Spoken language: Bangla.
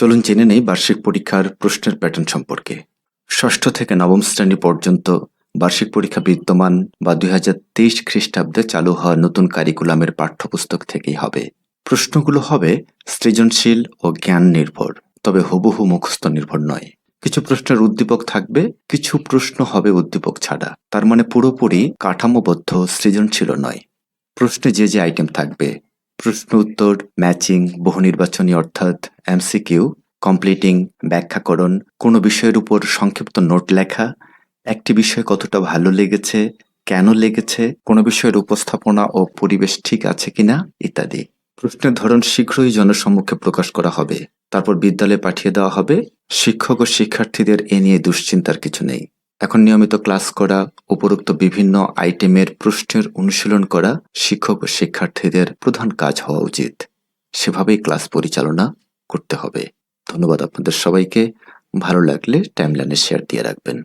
চলুন জেনে নেই বার্ষিক পরীক্ষার প্রশ্নের প্যাটার্ন সম্পর্কে। ষষ্ঠ থেকে নবম শ্রেণি পর্যন্ত বার্ষিক পরীক্ষা বিদ্যমান বা দুই হাজার তেইশ খ্রিস্টাব্দে চালু হওয়া নতুন কারিকুলামের পাঠ্যপুস্তক থেকেই হবে। প্রশ্নগুলো হবে সৃজনশীল ও জ্ঞান নির্ভর, তবে হুবহু মুখস্থ নির্ভর নয়। কিছু প্রশ্নের উদ্দীপক থাকবে, কিছু প্রশ্ন হবে উদ্দীপক ছাড়া। তার মানে পুরোপুরি কাঠামোবদ্ধ সৃজনশীল নয়। প্রশ্নে যে যে আইটেম থাকবে প্রশ্ন উত্তর ম্যাচিং বহু নির্বাচনী অর্থাৎ এমসিকিউ, কমপ্লিটিং, ব্যাখ্যাকরণ, কোনো বিষয়ের উপর সংক্ষিপ্ত নোট লেখা, একটি বিষয় কতটা ভালো লেগেছে, কেন লেগেছে, কোনো বিষয়ের উপস্থাপনা ও পরিবেশ ঠিক আছে কিনা, ইত্যাদি। প্রশ্নের ধরন শীঘ্রই জনসম্মুখে প্রকাশ করা হবে। তারপর বিদ্যালয়ে পাঠিয়ে দেওয়া হবে। শিক্ষক ও শিক্ষার্থীদের এ নিয়ে দুশ্চিন্তার কিছু নেই। এখন নিয়মিত ক্লাস করা, উপরোক্ত বিভিন্ন আইটেমের প্রশ্নের অনুশীলন করা শিক্ষক ও শিক্ষার্থীদের প্রধান কাজ হওয়া উচিত। সেভাবেই ক্লাস পরিচালনা করতে হবে। ধন্যবাদ আপনাদের সবাইকে। ভালো লাগলে টাইমলাইনে শেয়ার দিয়ে রাখবেন।